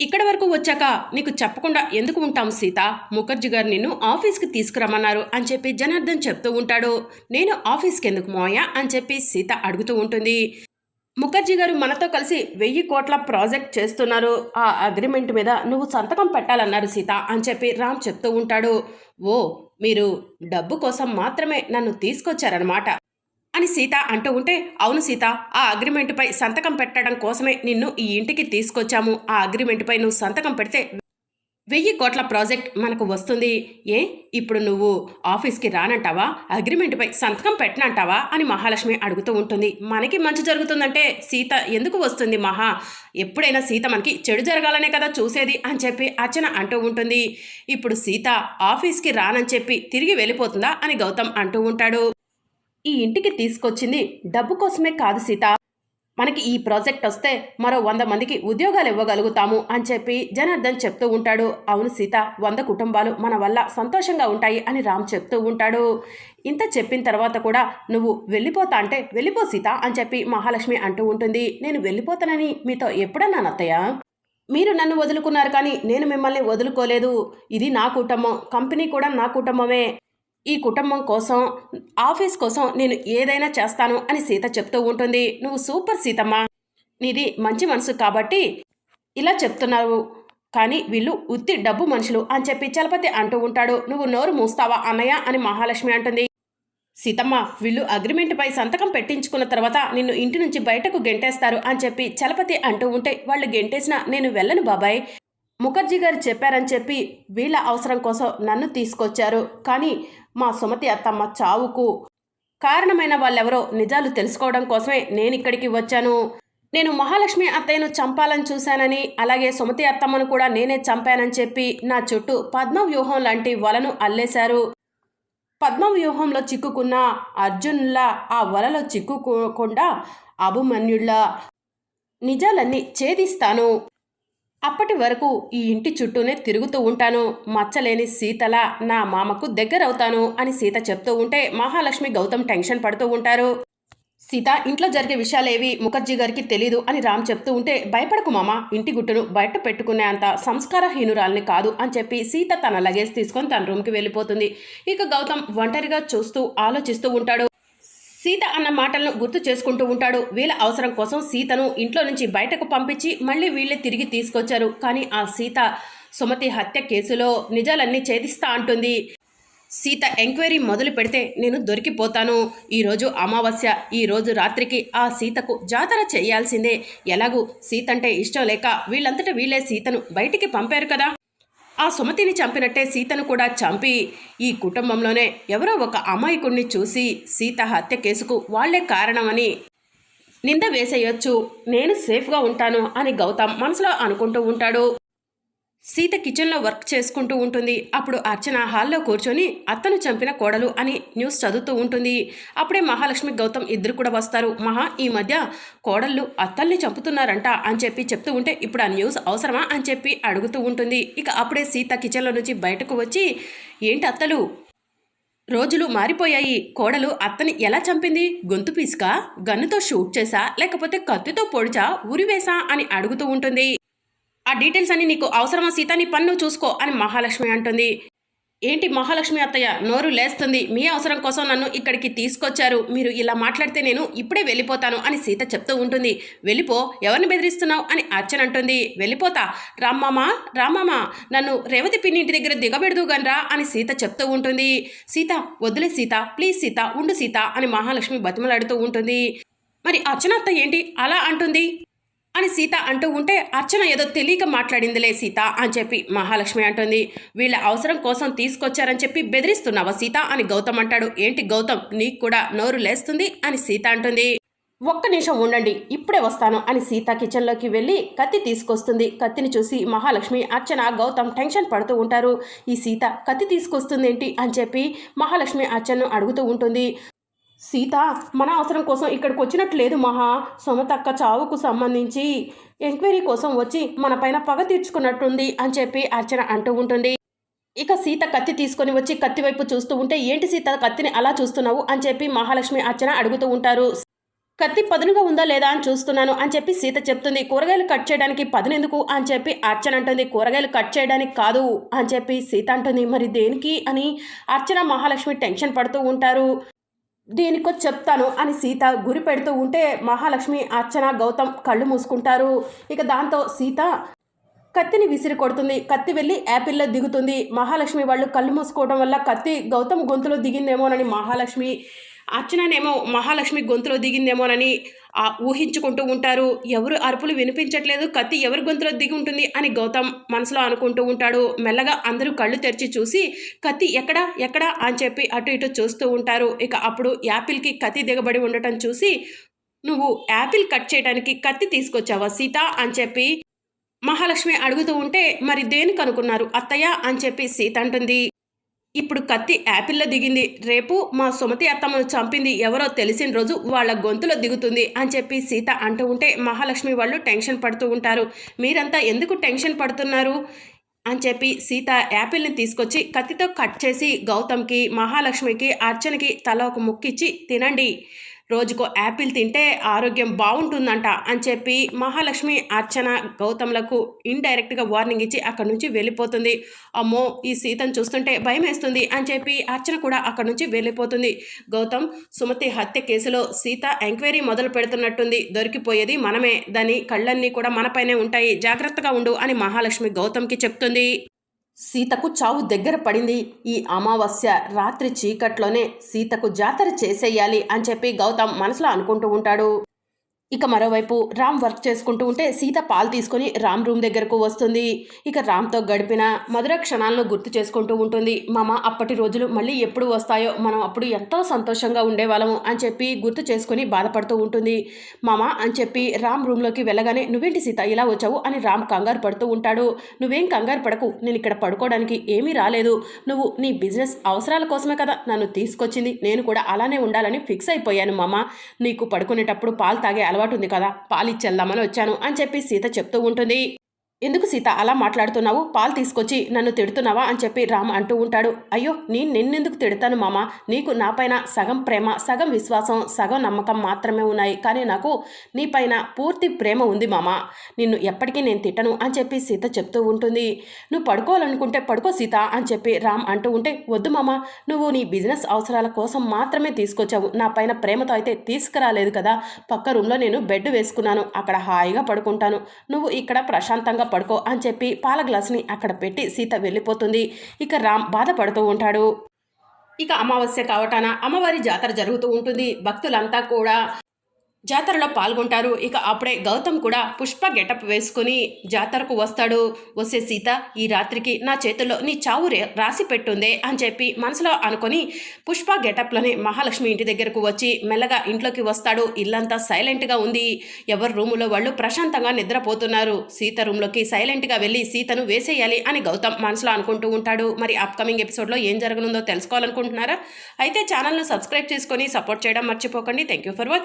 ఇక్కడ వరకు వచ్చాక నీకు చెప్పకుండా ఎందుకు ఉంటాం సీత? ముఖర్జీ గారు నిన్ను ఆఫీస్కి తీసుకురమ్మన్నారు అని చెప్పి జనార్దన్ చెప్తూ ఉంటాడు. నేను ఆఫీస్కి ఎందుకు మోయా అని చెప్పి సీత అడుగుతూ ఉంటుంది. ముఖర్జీ గారు మనతో కలిసి వెయ్యి కోట్ల ప్రాజెక్ట్ చేస్తున్నారు. ఆ అగ్రిమెంట్ మీద నువ్వు సంతకం పెట్టాలన్నారు సీత అని చెప్పి రామ్ చెప్తూ ఉంటాడు. ఓ మీరు డబ్బు కోసం మాత్రమే నన్ను తీసుకొచ్చారనమాట అని సీత అంటూ ఉంటే అవును సీత ఆ అగ్రిమెంట్పై సంతకం పెట్టడం కోసమే నిన్ను ఈ ఇంటికి తీసుకొచ్చాము. ఆ అగ్రిమెంట్పై నువ్వు సంతకం పెడితే వెయ్యి కోట్ల ప్రాజెక్ట్ మనకు వస్తుంది. ఏ? ఇప్పుడు నువ్వు ఆఫీస్కి రానంటావా? అగ్రిమెంట్పై సంతకం పెట్టనంటావా? అని మహాలక్ష్మి అడుగుతూ ఉంటుంది. మనకి మంచి జరుగుతుందంటే సీత ఎందుకు వస్తుంది మహా? ఎప్పుడైనా సీత మనకి చెడు జరగాలనే కదా చూసేది అని చెప్పి అర్చన అంటూ ఉంటుంది. ఇప్పుడు సీత ఆఫీస్కి రానని చెప్పి తిరిగి వెళ్ళిపోతుందా అని గౌతమ్ అంటూ ఉంటాడు. ఈ ఇంటికి తీసుకొచ్చింది డబ్బు కోసమే కాదు సీత. మనకి ఈ ప్రాజెక్ట్ వస్తే మరో వంద మందికి ఉద్యోగాలు ఇవ్వగలుగుతాము అని చెప్పి జనార్దన్ చెప్తూ ఉంటాడు. అవును సీత వంద కుటుంబాలు మన వల్ల సంతోషంగా ఉంటాయి అని రామ్ చెప్తూ ఉంటాడు. ఇంత చెప్పిన తర్వాత కూడా నువ్వు వెళ్ళిపోతా అంటే వెళ్ళిపో సీత అని చెప్పి మహాలక్ష్మి అంటూ ఉంటుంది. నేను వెళ్ళిపోతానని మీతో ఎప్పుడన్నా అత్తయ్య? మీరు నన్ను వదులుకున్నారు కానీ నేను మిమ్మల్ని వదులుకోలేదు. ఇది నా కుటుంబం కంపెనీ కూడా నా కుటుంబమే. ఈ కుటుంబం కోసం ఆఫీస్ కోసం నేను ఏదైనా చేస్తాను అని సీత చెప్తూ ఉంటుంది. నువ్వు సూపర్ సీతమ్మ. నీది మంచి మనసు కాబట్టి ఇలా చెప్తున్నారు కానీ వీళ్ళు ఉత్తి డబ్బు మనుషులు అని చెప్పి చలపతి అంటూ ఉంటాడు. నువ్వు నోరు మూస్తావా అన్నయ్య అని మహాలక్ష్మి అంటుంది. సీతమ్మ వీళ్ళు అగ్రిమెంట్పై సంతకం పెట్టించుకున్న తర్వాత నిన్ను ఇంటి నుంచి బయటకు గెంటేస్తారు అని చెప్పి చలపతి అంటూ ఉంటే వాళ్ళు గెంటేసినా నేను వెళ్ళను బాబాయ్. ముఖర్జీ గారు చెప్పారని చెప్పి వీళ్ళ అవసరం కోసం నన్ను తీసుకొచ్చారు. కానీ మా సుమతి అత్తమ్మ చావుకు కారణమైన వాళ్ళెవరో నిజాలు తెలుసుకోవడం కోసమే నేను ఇక్కడికి వచ్చాను. నేను మహాలక్ష్మి అత్తయ్యను చంపాలని చూశానని అలాగే సుమతి అత్తమ్మను కూడా నేనే చంపానని చెప్పి నా చుట్టూ పద్మ వ్యూహం లాంటి వలను అల్లేశారు. పద్మ వ్యూహంలో చిక్కుకున్న అర్జున్లా ఆ వలలో చిక్కుకోకుండా అభిమన్యుళ్ళ నిజాలన్నీ ఛేదిస్తాను. అప్పటి వరకు ఈ ఇంటి చుట్టూనే తిరుగుతూ ఉంటాను. మచ్చలేని సీతల నా మామకు దగ్గరవుతాను అని సీత చెప్తూ ఉంటే మహాలక్ష్మి గౌతమ్ టెన్షన్ పడుతూ ఉంటారు. సీత ఇంట్లో జరిగే విషయాలేవి ముఖర్జీ గారికి తెలీదు అని రామ్ చెప్తూ ఉంటే భయపడకు మామ ఇంటి గుట్టును బయట పెట్టుకునే అంత సంస్కారహీనురాల్ని కాదు అని చెప్పి సీత తన లగేజ్ తీసుకొని తన రూమ్కి వెళ్ళిపోతుంది. ఇక గౌతమ్ ఒంటరిగా చూస్తూ ఆలోచిస్తూ ఉంటాడు. సీత అన్న మాటలను గుర్తు చేసుకుంటూ ఉంటాడు. వీళ్ళ అవసరం కోసం సీతను ఇంట్లో నుంచి బయటకు పంపించి మళ్ళీ వీళ్ళే తిరిగి తీసుకొచ్చారు. కానీ ఆ సీత సుమతి హత్య కేసులో నిజాలన్నీ ఛేదిస్తా అంటుంది. సీత ఎంక్వైరీ మొదలు పెడితే నేను దొరికిపోతాను. ఈరోజు అమావాస్య ఈరోజు రాత్రికి ఆ సీతకు జాతర చేయాల్సిందే. ఎలాగూ సీత అంటే ఇష్టం లేక వీళ్ళంతటా వీళ్ళే సీతను బయటికి పంపారు కదా. ఆ సుమతిని చంపినట్టే సీతను కూడా చంపి ఈ కుటుంబంలోనే ఎవరో ఒక అమాయకుణ్ణి చూసి సీత హత్య కేసుకు వాళ్ళే కారణమని నింద వేసేయొచ్చు. నేను సేఫ్గా ఉంటాను అని గౌతమ్ మనసులో అనుకుంటూ ఉంటాడు. సీత కిచెన్లో వర్క్ చేసుకుంటూ ఉంటుంది. అప్పుడు అర్చన హాల్లో కూర్చొని అత్తను చంపిన కోడలు అని న్యూస్ చదువుతూ ఉంటుంది. అప్పుడే మహాలక్ష్మి గౌతమ్ ఇద్దరు కూడా వస్తారు. మహా ఈ మధ్య కోడళ్ళు అత్తల్ని చంపుతున్నారంట అని చెప్పి చెప్తూ ఉంటే ఇప్పుడు ఆ న్యూస్ అవసరమా అని చెప్పి అడుగుతూ ఉంటుంది. ఇక అప్పుడే సీత కిచెన్లో నుంచి బయటకు వచ్చి ఏంటి అత్తలు? రోజులు మారిపోయాయి. కోడలు అత్తని ఎలా చంపింది? గొంతు పీసుకా? గన్నుతో షూట్ చేసా? లేకపోతే కత్తితో పొడిచా? ఉరివేసా అని అడుగుతూ ఉంటుంది. ఆ డీటెయిల్స్ అన్ని నీకు అవసరమా సీత? నీ పన్ను చూసుకో అని మహాలక్ష్మి అంటుంది. ఏంటి మహాలక్ష్మి అత్తయ్య? నోరు లేస్తుంది. మీ అవసరం కోసం నన్ను ఇక్కడికి తీసుకొచ్చారు. మీరు ఇలా మాట్లాడితే నేను ఇప్పుడే వెళ్ళిపోతాను అని సీత చెప్తూ ఉంటుంది. వెళ్ళిపో. ఎవరిని బెదిరిస్తున్నావు? అని అర్చన అంటుంది. వెళ్ళిపోతా. రామ్మామ? రామ్మామ? నన్ను రేవతి పిన్ని ఇంటి దగ్గర దిగబెడదు గనరా అని సీత చెప్తూ ఉంటుంది. సీత వదిలే సీత. ప్లీజ్ సీత ఉండు సీత అని మహాలక్ష్మి బతిమలాడుతూ ఉంటుంది. మరి అర్చన అత్త ఏంటి? అలా అంటుంది. అని సీత అంటూ ఉంటే అర్చన ఏదో తెలియక మాట్లాడిందిలే సీత అని చెప్పి మహాలక్ష్మి అంటుంది. వీళ్ళ అవసరం కోసం తీసుకొచ్చారని చెప్పి బెదిరిస్తున్నావా సీత అని గౌతమ్ అంటాడు. ఏంటి గౌతమ్? నీకు కూడా నోరు లేస్తుంది అని సీత అంటుంది. ఒక్క నిమిషం ఉండండి ఇప్పుడే వస్తాను అని సీత కిచెన్లోకి వెళ్ళి కత్తి తీసుకొస్తుంది. కత్తిని చూసి మహాలక్ష్మి అర్చన గౌతమ్ టెన్షన్ పడుతూ ఉంటారు. ఈ సీత కత్తి తీసుకొస్తుంది ఏంటి అని చెప్పి మహాలక్ష్మి అర్చనను అడుగుతూ ఉంటుంది. సీత మన అవసరం కోసం ఇక్కడికి వచ్చినట్టు లేదు మహా. సొమతక్క చావుకు సంబంధించి ఎంక్వైరీ కోసం వచ్చి మన పైన పగ తీర్చుకున్నట్టుంది అని చెప్పి అర్చన అంటూ ఉంటుంది. ఇక సీత కత్తి తీసుకొని వచ్చి కత్తి వైపు చూస్తూ ఉంటే ఏంటి సీత కత్తిని అలా చూస్తున్నావు? అని చెప్పి మహాలక్ష్మి అర్చన అడుగుతూ ఉంటారు. కత్తి పదునుగా ఉందా లేదా? అని చూస్తున్నాను అని చెప్పి సీత చెప్తుంది. కూరగాయలు కట్ చేయడానికి పదునెందుకు? అని చెప్పి అర్చన అంటుంది. కూరగాయలు కట్ చేయడానికి కాదు అని చెప్పి సీత అంటుంది. మరి దేనికి? అని అర్చన మహాలక్ష్మి టెన్షన్ పడుతూ ఉంటారు. దీనికో చెప్తాను అని సీత గురి పెడుతూ ఉంటే మహాలక్ష్మి అర్చన గౌతమ్ కళ్ళు మూసుకుంటారు. ఇక దాంతో సీత కత్తిని విసిరి కొడుతుంది. కత్తి వెళ్ళి యాపిల్లో దిగుతుంది. మహాలక్ష్మి వాళ్ళు కళ్ళు మూసుకోవడం వల్ల కత్తి గౌతమ్ గొంతులో దిగిందేమోనని మహాలక్ష్మి అర్చననేమో మహాలక్ష్మి గొంతులో దిగిందేమోనని ఆ ఊహించుకుంటూ ఉంటారు. ఎవరు అరుపులు వినిపించట్లేదు కత్తి ఎవరి గొంతులో దిగి ఉంటుంది అని గౌతమ్ మనసులో అనుకుంటూ ఉంటాడు. మెల్లగా అందరూ కళ్ళు తెరిచి చూసి కత్తి ఎక్కడా ఎక్కడా? అని చెప్పి అటు ఇటు చూస్తూ ఉంటారు. ఇక అప్పుడు యాపిల్కి కత్తి దిగబడి ఉండటం చూసి నువ్వు యాపిల్ కట్ చేయడానికి కత్తి తీసుకొచ్చావా సీత? అని చెప్పి మహాలక్ష్మి అడుగుతూ ఉంటే మరి దేనికి అనుకున్నారు అత్తయ్య? అని చెప్పి సీత అంటుంది. ఇప్పుడు కత్తి యాపిల్లో దిగింది. రేపు మా సుమతి అత్తమ్మను చంపింది ఎవరో తెలిసిన రోజు వాళ్ళ గొంతులో దిగుతుంది అని చెప్పి సీత అంటూ ఉంటే మహాలక్ష్మి వాళ్ళు టెన్షన్ పడుతూ ఉంటారు. మీరంతా ఎందుకు టెన్షన్ పడుతున్నారు? అని చెప్పి సీత యాపిల్ని తీసుకొచ్చి కత్తితో కట్ చేసి గౌతమ్కి మహాలక్ష్మికి అర్చనకి తల ఒక ముక్కిచ్చి తినండి. రోజుకో యాపిల్ తింటే ఆరోగ్యం బాగుంటుందంట అని చెప్పి మహాలక్ష్మి అర్చన గౌతమ్లకు ఇండైరెక్ట్గా వార్నింగ్ ఇచ్చి అక్కడి నుంచి వెళ్ళిపోతుంది. అమ్మో ఈ సీతను చూస్తుంటే భయం వేస్తుంది అని చెప్పి అర్చన కూడా అక్కడి నుంచి వెళ్ళిపోతుంది. గౌతమ్ సుమతి హత్య కేసులో సీత ఎంక్వైరీ మొదలు పెడుతున్నట్టుంది. దొరికిపోయేది మనమే. దాని కళ్ళన్నీ కూడా మనపైనే ఉంటాయి. జాగ్రత్తగా ఉండు అని మహాలక్ష్మి గౌతమ్కి చెప్తుంది. సీతకు చావు దగ్గర పడింది. ఈ అమావాస్య రాత్రి చీకట్లోనే సీతకు జాతర చేసేయాలి అని చెప్పి గౌతమ్ మనసులో అనుకుంటూ ఉంటాడు. ఇక మరోవైపు రామ్ వర్క్ చేసుకుంటూ ఉంటే సీత పాలు తీసుకొని రామ్ రూమ్ దగ్గరకు వస్తుంది. ఇక రామ్తో గడిపిన మధుర క్షణాలను గుర్తు చేసుకుంటూ ఉంటుంది. మామ అప్పటి రోజులు మళ్ళీ ఎప్పుడు వస్తాయో మనం అప్పుడు ఎంతో సంతోషంగా ఉండేవాళ్ళము అని చెప్పి గుర్తు చేసుకొని బాధపడుతూ ఉంటుంది. మామ అని చెప్పి రామ్ రూమ్లోకి వెళ్ళగానే నువ్వేంటి సీత ఇలా వచ్చావు? అని రామ్ కంగారు పడుతూ ఉంటాడు. నువ్వేం కంగారు పడకు నేను ఇక్కడ పడుకోవడానికి ఏమీ రాలేదు. నువ్వు నీ బిజినెస్ అవసరాల కోసమే కదా నన్ను తీసుకొచ్చింది. నేను కూడా అలానే ఉండాలని ఫిక్స్ అయిపోయాను మామ. నీకు పడుకునేటప్పుడు పాలు తాగే అలవాటు ఉంది కదా పాలిచ్చేద్దామని వచ్చాను అని చెప్పి సీత చెప్తూ ఉంటుంది. ఎందుకు సీత అలా మాట్లాడుతున్నావు? పాలు తీసుకొచ్చి నన్ను తిడుతున్నావా? అని చెప్పి రామ్ అంటూ ఉంటాడు. అయ్యో నేను నిన్నెందుకు తిడతాను మామ? నీకు నాపైన సగం ప్రేమ సగం విశ్వాసం సగం నమ్మకం మాత్రమే ఉన్నాయి. కానీ నాకు నీపైన పూర్తి ప్రేమ ఉంది మామ. నిన్ను ఎప్పటికీ నేను తిట్టను అని చెప్పి సీత చెప్తూ ఉంటుంది. నువ్వు పడుకోవాలనుకుంటే పడుకో సీత అని చెప్పి రామ్ అంటూ ఉంటే వద్దు మామ. నువ్వు నీ బిజినెస్ అవసరాల కోసం మాత్రమే తీసుకొచ్చావు. నా పైన ప్రేమతో అయితే తీసుకురాలేదు కదా. పక్క రూమ్లో నేను బెడ్ వేసుకున్నాను. అక్కడ హాయిగా పడుకుంటాను. నువ్వు ఇక్కడ ప్రశాంతంగా పడుకో అని చెప్పి పాల గ్లాసుని అక్కడ పెట్టి సీత వెళ్ళిపోతుంది. ఇక రామ్ బాధపడుతూ ఉంటాడు. ఇక అమావాస్య కావటాన అమ్మవారి జాతర జరుగుతూ ఉంటుంది. భక్తులంతా కూడా జాతరలో పాల్గొంటారు. ఇక అప్పుడే గౌతమ్ కూడా పుష్ప గెటప్ వేసుకుని జాతరకు వస్తాడు. వస్తే సీత ఈ రాత్రికి నా చేతుల్లో నీ చావు రే- రాసి పెట్టుందే అని చెప్పి మనసులో అనుకొని పుష్ప గెటప్లోనే మహాలక్ష్మి ఇంటి దగ్గరకు వచ్చి మెల్లగా ఇంట్లోకి వస్తాడు. ఇల్లంతా సైలెంట్గా ఉంది. ఎవరి రూములో వాళ్ళు ప్రశాంతంగా నిద్రపోతున్నారు. సీత రూమ్లోకి సైలెంట్గా వెళ్ళి సీతను వేసేయాలి అని గౌతమ్ మనసులో అనుకుంటూ ఉంటాడు. మరి అప్కమింగ్ ఎపిసోడ్లో ఏం జరగనుందో తెలుసుకోవాలనుకుంటున్నారా? అయితే ఛానల్ను సబ్స్క్రైబ్ చేసుకొని సపోర్ట్ చేయడం మర్చిపోకండి. Thank you for watching.